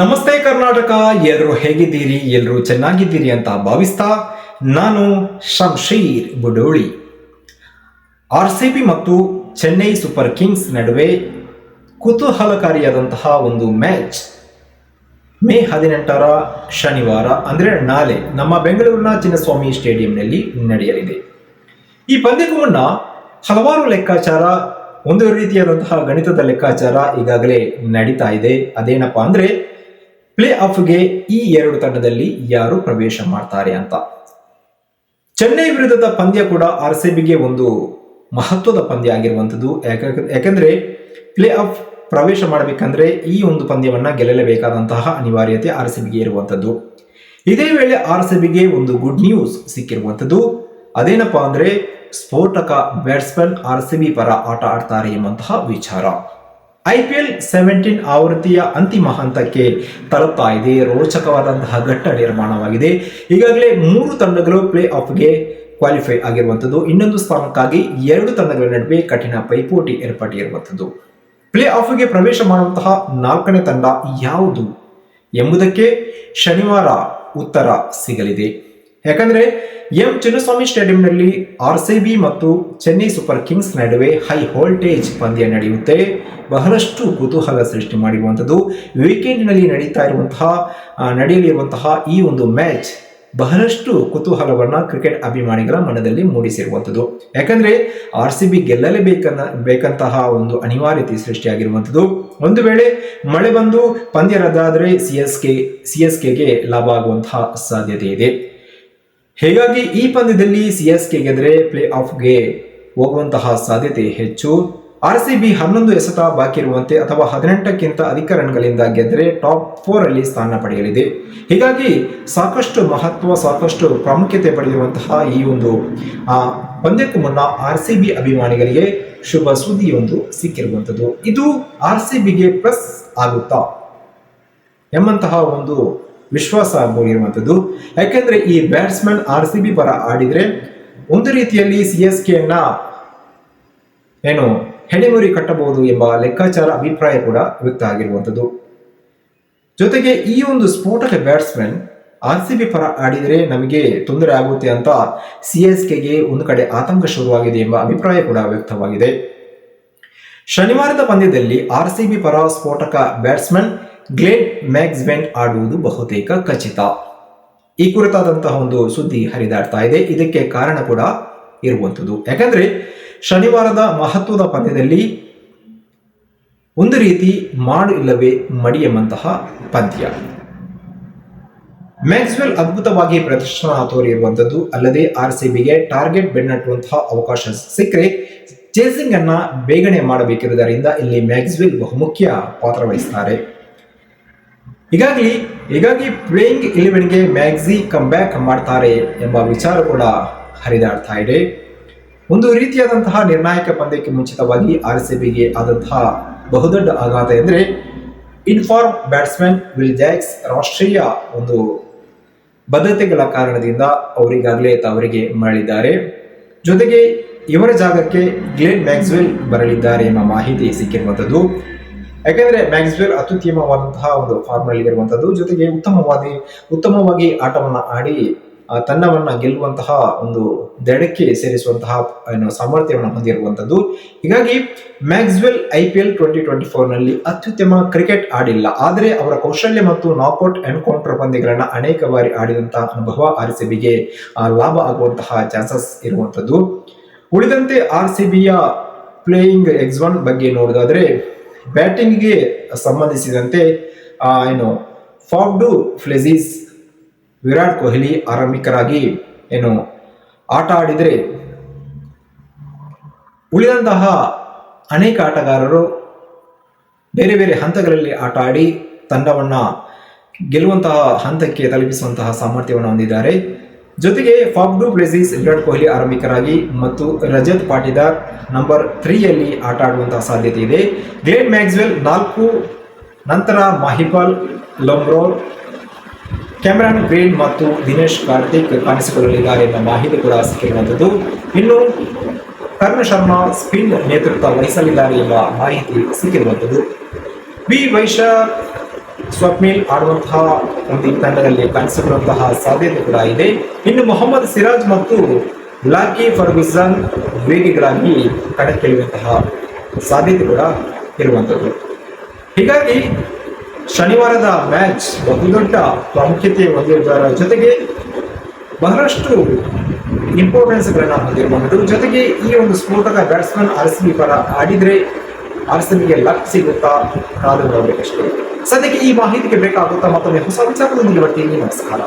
ನಮಸ್ತೆ ಕರ್ನಾಟಕ ಎಲ್ಲರೂ ಹೇಗಿದ್ದೀರಿ? ಎಲ್ಲರೂ ಚೆನ್ನಾಗಿದ್ದೀರಿ ಅಂತ ಭಾವಿಸ್ತಾ ನಾನು Shamsheer Budoli. R C B ಮತ್ತು ಚೆನ್ನೈ ಸೂಪರ್ ಕಿಂಗ್ಸ್ ನಡುವೆ ಕುತೂಹಲಕಾರಿಯಾದಂತಹ ಒಂದು ಮ್ಯಾಚ್. ಮೇ ಹದಿನೆಂಟರ ಶನಿವಾರ, ಅಂದರೆ ನಾಳೆ, ನಮ್ಮ ಬೆಂಗಳೂರಿನ ಚಿನ್ನಸ್ವಾಮಿ ಸ್ಟೇಡಿಯಂನಲ್ಲಿ ನಡೆಯಲಿದೆ. ಈ ಪಂದ್ಯಕ್ಕೂ ಹಲವಾರು ಲೆಕ್ಕಾಚಾರ, ಒಂದು ರೀತಿಯಾದಂತಹ ಗಣಿತದ ಲೆಕ್ಕಾಚಾರ ಈಗಾಗಲೇ ನಡೀತಾ ಇದೆ. ಅದೇನಪ್ಪ ಅಂದ್ರೆ ಪ್ಲೇ ಆಫ್ಗೆ ಈ ಎರಡು ತಂಡದಲ್ಲಿ ಯಾರು ಪ್ರವೇಶ ಮಾಡ್ತಾರೆ ಅಂತ. ಚೆನ್ನೈ ವಿರುದ್ಧದ ಪಂದ್ಯ ಕೂಡ ಆರ್ ಸಿ ಬಿಗೆ ಒಂದು ಮಹತ್ವದ ಪಂದ್ಯ ಆಗಿರುವಂಥದ್ದು. ಯಾಕ- ಯಾಕಂದ್ರೆ ಪ್ಲೇ ಆಫ್ ಪ್ರವೇಶ ಮಾಡಬೇಕಂದ್ರೆ ಈ ಒಂದು ಪಂದ್ಯವನ್ನ ಗೆಲ್ಲಲೇಬೇಕಾದಂತಹ ಅನಿವಾರ್ಯತೆ ಆರ್ ಸಿ ಬಿಗೆ ಇರುವಂಥದ್ದು. ಇದೇ ವೇಳೆ ಆರ್ ಸಿ ಒಂದು ಗುಡ್ ನ್ಯೂಸ್ ಸಿಕ್ಕಿರುವಂಥದ್ದು. ಅದೇನಪ್ಪಾ ಅಂದ್ರೆ ಸ್ಫೋಟಕ ಬ್ಯಾಟ್ಸ್ಮನ್ ಆರ್ ಸಿ ಬಿ ಪರ ಆಟ ಆಡ್ತಾರೆ ಎಂಬಂತಹ ವಿಚಾರ. ಐ ಪಿ ಎಲ್ ಸೆವೆಂಟೀನ್ ಆವೃತ್ತಿಯ ಅಂತಿಮ ಹಂತಕ್ಕೆ ತಲುಪ್ತಾ ಇದೆ. ರೋಚಕವಾದಂತಹ ಘಟ್ಟ ನಿರ್ಮಾಣವಾಗಿದೆ. ಈಗಾಗಲೇ ಮೂರು ತಂಡಗಳು ಪ್ಲೇ ಆಫ್ಗೆ ಕ್ವಾಲಿಫೈ ಆಗಿರುವಂಥದ್ದು. ಇನ್ನೊಂದು ಸ್ಥಾನಕ್ಕಾಗಿ ಎರಡು ತಂಡಗಳ ನಡುವೆ ಕಠಿಣ ಪೈಪೋಟಿ ಏರ್ಪಟ್ಟಿರುವಂಥದ್ದು ಪ್ಲೇ ಆಫ್ಗೆ ಪ್ರವೇಶ ಮಾಡುವಂತಹ ನಾಲ್ಕನೇ ತಂಡ ಯಾವುದು ಎಂಬುದಕ್ಕೆ ಶನಿವಾರ ಉತ್ತರ ಸಿಗಲಿದೆ. ಯಾಕಂದ್ರೆ ಎಂ ಚಿನ್ನಸ್ವಾಮಿ ಸ್ಟೇಡಿಯಂನಲ್ಲಿ ಆರ್ ಸಿ ಬಿ ಮತ್ತು ಚೆನ್ನೈ ಸೂಪರ್ ಕಿಂಗ್ಸ್ ನಡುವೆ ಹೈ ವೋಲ್ಟೇಜ್ ಪಂದ್ಯ ನಡೆಯುತ್ತೆ. ಬಹಳಷ್ಟು ಕುತೂಹಲ ಸೃಷ್ಟಿ ಮಾಡಿರುವಂಥದ್ದು. ವೀಕೆಂಡ್ನಲ್ಲಿ ನಡೀತಾ ಇರುವಂತಹ ನಡೆಯಲಿರುವಂತಹ ಈ ಒಂದು ಮ್ಯಾಚ್ ಬಹಳಷ್ಟು ಕುತೂಹಲವನ್ನು ಕ್ರಿಕೆಟ್ ಅಭಿಮಾನಿಗಳ ಮನದಲ್ಲಿ ಮೂಡಿಸಿರುವಂಥದ್ದು. ಯಾಕಂದ್ರೆ ಆರ್ ಸಿ ಬಿ ಗೆಲ್ಲಲೇಬೇಕನ್ನ, ಬೇಕಂತಹ ಒಂದು ಅನಿವಾರ್ಯತೆ ಸೃಷ್ಟಿಯಾಗಿರುವಂಥದ್ದು. ಒಂದು ವೇಳೆ ಮಳೆ ಬಂದು ಪಂದ್ಯ ರದ್ದಾದರೆ C S K, C S ಕೆಗೆ ಲಾಭ ಆಗುವಂತಹ ಸಾಧ್ಯತೆ ಇದೆ. ಹೀಗಾಗಿ ಈ ಪಂದ್ಯದಲ್ಲಿ ಸಿ ಎಸ್ ಕೆ ಗೆದ್ರೆ ಪ್ಲೇ ಆಫ್ಗೆ ಹೋಗುವಂತಹ ಸಾಧ್ಯತೆ ಹೆಚ್ಚು. ಆರ್ ಸಿ ಬಿ ಹನ್ನೊಂದು ಎಸೆತ ಬಾಕಿ ಇರುವಂತೆ ಅಥವಾ ಹದಿನೆಂಟಕ್ಕಿಂತ ಅಧಿಕ ರನ್ಗಳಿಂದ ಗೆದ್ದರೆ ಟಾಪ್ ಫೋರ್ ಅಲ್ಲಿ ಸ್ಥಾನ ಪಡೆಯಲಿದೆ. ಹೀಗಾಗಿ ಸಾಕಷ್ಟು ಮಹತ್ವ ಸಾಕಷ್ಟು ಪ್ರಾಮುಖ್ಯತೆ ಪಡೆದಿರುವಂತಹ ಈ ಒಂದು ಆ, ಪಂದ್ಯಕ್ಕೂ ಮುನ್ನ ಆರ್ ಸಿ ಬಿ ಅಭಿಮಾನಿಗಳಿಗೆ ಶುಭ ಸುದ್ದಿಯೊಂದು ಸಿಕ್ಕಿರುವಂಥದ್ದು ಇದು ಆರ್ ಸಿ ಬಿಗೆ ಪ್ಲಸ್ ಆಗುತ್ತಾ? ಎಂಬಂತಹ ಒಂದು ವಿಶ್ವಾಸ ಆಗಿರುವಂಥದ್ದು ಯಾಕೆಂದ್ರೆ ಈ ಬ್ಯಾಟ್ಸ್ಮನ್ ಆರ್ ಸಿ ಬಿ ಪರ ಆಡಿದ್ರೆ ಒಂದು ರೀತಿಯಲ್ಲಿ ಸಿ ಎಸ್ ಕೆನ ಏನು ಹೆಡೆಮುರಿ ಕಟ್ಟಬಹುದು ಎಂಬ ಲೆಕ್ಕಾಚಾರ, ಅಭಿಪ್ರಾಯ ಕೂಡ ವ್ಯಕ್ತ ಆಗಿರುವಂಥದ್ದು. ಜೊತೆಗೆ ಈ ಒಂದು ಸ್ಫೋಟಕ ಬ್ಯಾಟ್ಸ್ಮನ್ ಆರ್ ಸಿ ಬಿ ಪರ ಆಡಿದರೆ ನಮಗೆ ತೊಂದರೆ ಆಗುತ್ತೆ ಅಂತ ಸಿ ಎಸ್ ಕೆಗೆ ಒಂದು ಕಡೆ ಆತಂಕ ಶುರುವಾಗಿದೆ ಎಂಬ ಅಭಿಪ್ರಾಯ ಕೂಡ ವ್ಯಕ್ತವಾಗಿದೆ. ಶನಿವಾರದ ಪಂದ್ಯದಲ್ಲಿ ಆರ್ ಸಿ ಬಿ ಪರ ಸ್ಫೋಟಕ ಬ್ಯಾಟ್ಸ್ಮನ್ ಗ್ಲೇನ್ ಮ್ಯಾಕ್ಸ್ವೆಂಟ್ ಆಡುವುದು ಬಹುತೇಕ ಖಚಿತ. ಈ ಕುರಿತಾದಂತಹ ಒಂದು ಸುದ್ದಿ ಹರಿದಾಡ್ತಾ ಇದೆ. ಇದಕ್ಕೆ ಕಾರಣ ಕೂಡ ಇರುವಂಥದ್ದು. ಯಾಕಂದ್ರೆ ಶನಿವಾರದ ಮಹತ್ವದ ಪಂದ್ಯದಲ್ಲಿ ಒಂದು ರೀತಿ ಮಾಡು ಇಲ್ಲವೇ ಮಡಿ ಎಂಬಂತಹ ಪಂದ್ಯ. ಮ್ಯಾಕ್ಸ್ವೆಲ್ ಅದ್ಭುತವಾಗಿ ಪ್ರದರ್ಶನ ತೋರಿರುವಂಥದ್ದು. ಅಲ್ಲದೆ ಆರ್ ಸಿ ಬಿಗೆ ಟಾರ್ಗೆಟ್ ಬೆನ್ನಟ್ಟುವಂತಹ ಅವಕಾಶ ಸಿಕ್ಕರೆ ಚೇಸಿಂಗ್ ಅನ್ನ ಬೇಗನೆ ಮಾಡಬೇಕಿರುವುದರಿಂದ ಇಲ್ಲಿ ಮ್ಯಾಕ್ಸ್ವೆಲ್ ಬಹುಮುಖ್ಯ ಪಾತ್ರ ವಹಿಸ್ತಾರೆ. ಹೀಗಾಗಿ ಹೀಗಾಗಿ ಪ್ಲೇಯಿಂಗ್ ಇಲೆವೆನ್ಗೆ ಮ್ಯಾಗ್ಸಿ ಕಮ್ ಬ್ಯಾಕ್ ಮಾಡ್ತಾರೆ ಎಂಬ ವಿಚಾರ ಕೂಡ ಹರಿದಾಡ್ತಾ ಇದೆ. ಒಂದು ರೀತಿಯಾದಂತಹ ನಿರ್ಣಾಯಕ ಪಂದ್ಯಕ್ಕೆ ಮುಂಚಿತವಾಗಿ ಆರ್ ಸಿ ಬಿಗೆ ಆದಂತಹ ಬಹುದೊಡ್ಡ ಆಘಾತ ಎಂದರೆ ಇನ್ಫಾರ್ಮ್ ಬ್ಯಾಟ್ಸ್ಮನ್ ವಿಲ್ ಜಾಕ್ಸ್ ರಾಷ್ಟ್ರೀಯ ಒಂದು ಬದ್ಧತೆಗಳ ಕಾರಣದಿಂದ ಅವರಿಗಾಗಲೇ ತವರಿಗೆ ಮರಳಿದ್ದಾರೆ. ಜೊತೆಗೆ ಇವರ ಜಾಗಕ್ಕೆ ಗ್ಲೇನ್ ಮ್ಯಾಕ್ಸ್ವೆಲ್ ಬರಲಿದ್ದಾರೆ ಎಂಬ ಮಾಹಿತಿ ಸಿಕ್ಕಿರುವಂಥದ್ದು. ಯಾಕೆಂದ್ರೆ ಮ್ಯಾಕ್ಸ್ವೆಲ್ ಅತ್ಯುತ್ತಮವಾದಂತಹ ಒಂದು ಫಾರ್ಮ್ನಲ್ಲಿ ಇರುವಂತದ್ದು, ಜೊತೆಗೆ ಉತ್ತಮವಾಗಿ ಉತ್ತಮವಾಗಿ ಆಟವನ್ನ ಆಡಿ ತನ್ನವನ್ನ ಗೆಲ್ಲುವಂತಹ ಒಂದು ದಡಕ್ಕೆ ಸೇರಿಸುವಂತಹ ಸಾಮರ್ಥ್ಯವನ್ನು ಹೊಂದಿರುವಂತದ್ದು. ಹೀಗಾಗಿ Maxwell I P L twenty twenty ಫೋರ್ನಲ್ಲಿ ಅತ್ಯುತ್ತಮ ಕ್ರಿಕೆಟ್ ಆಡಿಲ್ಲ. ಆದರೆ ಅವರ ಕೌಶಲ್ಯ ಮತ್ತು ನಾಕ್ಔಟ್ ಎನ್ಕೌಂಟರ್ ಪಂದ್ಯಗಳನ್ನ ಅನೇಕ ಬಾರಿ ಆಡಿದಂತಹ ಅನುಭವ ಆರ್ ಸಿ ಬಿಗೆ ಲಾಭ ಆಗುವಂತಹ ಚಾನ್ಸಸ್ ಇರುವಂತದ್ದು. ಉಳಿದಂತೆ ಆರ್ ಸಿ ಬಿಯ ಪ್ಲೇಯಿಂಗ್ ಎಕ್ಸ್ ಒನ್ ಬಗ್ಗೆ ನೋಡೋದಾದ್ರೆ ಬ್ಯಾಟಿಂಗ್ಗೆ ಸಂಬಂಧಿಸಿದಂತೆ ಏನು ಫಾಬ್ಡು ಫ್ಲೆಜಿಸ್ ವಿರಾಟ್ ಕೊಹ್ಲಿ ಆರಂಭಿಕರಾಗಿ, ಏನು, ಆಟ ಆಡಿದರೆ ಉಳಿದಂತಹ ಅನೇಕ ಆಟಗಾರರು ಬೇರೆ ಬೇರೆ ಹಂತಗಳಲ್ಲಿ ಆಟ ಆಡಿ ತಂಡವನ್ನು ಗೆಲ್ಲುವಂತಹ ಹಂತಕ್ಕೆ ತಲುಪಿಸುವಂತಹ ಸಾಮರ್ಥ್ಯವನ್ನು ಹೊಂದಿದ್ದಾರೆ. ಜೊತೆಗೆ ಫಾಬ್ಡು ಬ್ಲೇಸಿಸ್ ವಿರಾಟ್ ಕೊಹ್ಲಿ ಆರಂಭಿಕರಾಗಿ ಮತ್ತು ರಜತ್ ಪಾಟಿದಾರ್ ನಂಬರ್ ತ್ರೀಯಲ್ಲಿ ಆಟ ಆಡುವಂತಹ ಸಾಧ್ಯತೆ ಇದೆ. ಗ್ಲೇನ್ ಮ್ಯಾಕ್ಸ್ವೆಲ್ ನಾಲ್ಕು, ನಂತರ ಮಾಹಿಬಾಲ್ ಲಮ್ರೋ ಕ್ಯಾಮ್ರಾನ್ ಗ್ರೀನ್ ಮತ್ತು ದಿನೇಶ್ ಕಾರ್ತಿಕ್ ಕಾಣಿಸಿಕೊಳ್ಳಲಿದ್ದಾರೆ ಎಂಬ ಮಾಹಿತಿ ಕೂಡ ಸಿಕ್ಕಿರುವಂಥದ್ದು. ಇನ್ನು ಕರ್ಣ ಶರ್ಮಾ ಸ್ಪಿನ್ ನೇತೃತ್ವ ವಹಿಸಲಿದ್ದಾರೆ ಎಂಬ ಮಾಹಿತಿ ಸಿಕ್ಕಿರುವಂಥದ್ದು. ಬಿ ವೈಶಾಖ್ ಸ್ವಪ್ನಿಲ್ ಆಡುವಂತಹ ಒಂದು ಈ ತಂಡದಲ್ಲಿ ಕಾಣಿಸಿಕೊಳ್ಳುವಂತಹ ಸಾಧ್ಯತೆ ಕೂಡ ಇದೆ. ಇನ್ನು ಮೊಹಮ್ಮದ್ ಸಿರಾಜ್ ಮತ್ತು ಲಾಕಿ ಫರ್ಗುಸನ್ ವೇಗಿಗಳಾಗಿ ಕಣಕ್ಕಿಳಿಯುವಂತಹ ಸಾಧ್ಯತೆ ಕೂಡ ಇರುವಂಥದ್ದು. ಹೀಗಾಗಿ ಶನಿವಾರದ ಮ್ಯಾಚ್ ಬಹುದೊಡ್ಡ ಪ್ರಾಮುಖ್ಯತೆ ಹೊಂದಿರುವುದರ ಜೊತೆಗೆ ಬಹಳಷ್ಟು ಇಂಪಾರ್ಟೆನ್ಸ್ಗಳನ್ನ ಹೊಂದಿರಬಹುದು ಜೊತೆಗೆ ಈ ಒಂದು ಸ್ಫೋಟಕ ಬ್ಯಾಟ್ಸ್ಮನ್ ಆರ್ ಸಿ ಪರ ಆಡಿದ್ರೆ ಬಿಗೆ ಲಕ್ ಸಿಗುತ್ತಾ ಕಾದು ನೋಡಬೇಕಷ್ಟೇ ಸದ್ಯಕ್ಕೆ ಈ ಮಾಹಿತಿಗೆ ಬೇಕಾಗುತ್ತಾ ಮತ್ತೊಮ್ಮೆ ಹೊಸ ವಿಚಾರದೊಂದಿಗೆ ಬರ್ತೀನಿ ನಮಸ್ಕಾರ.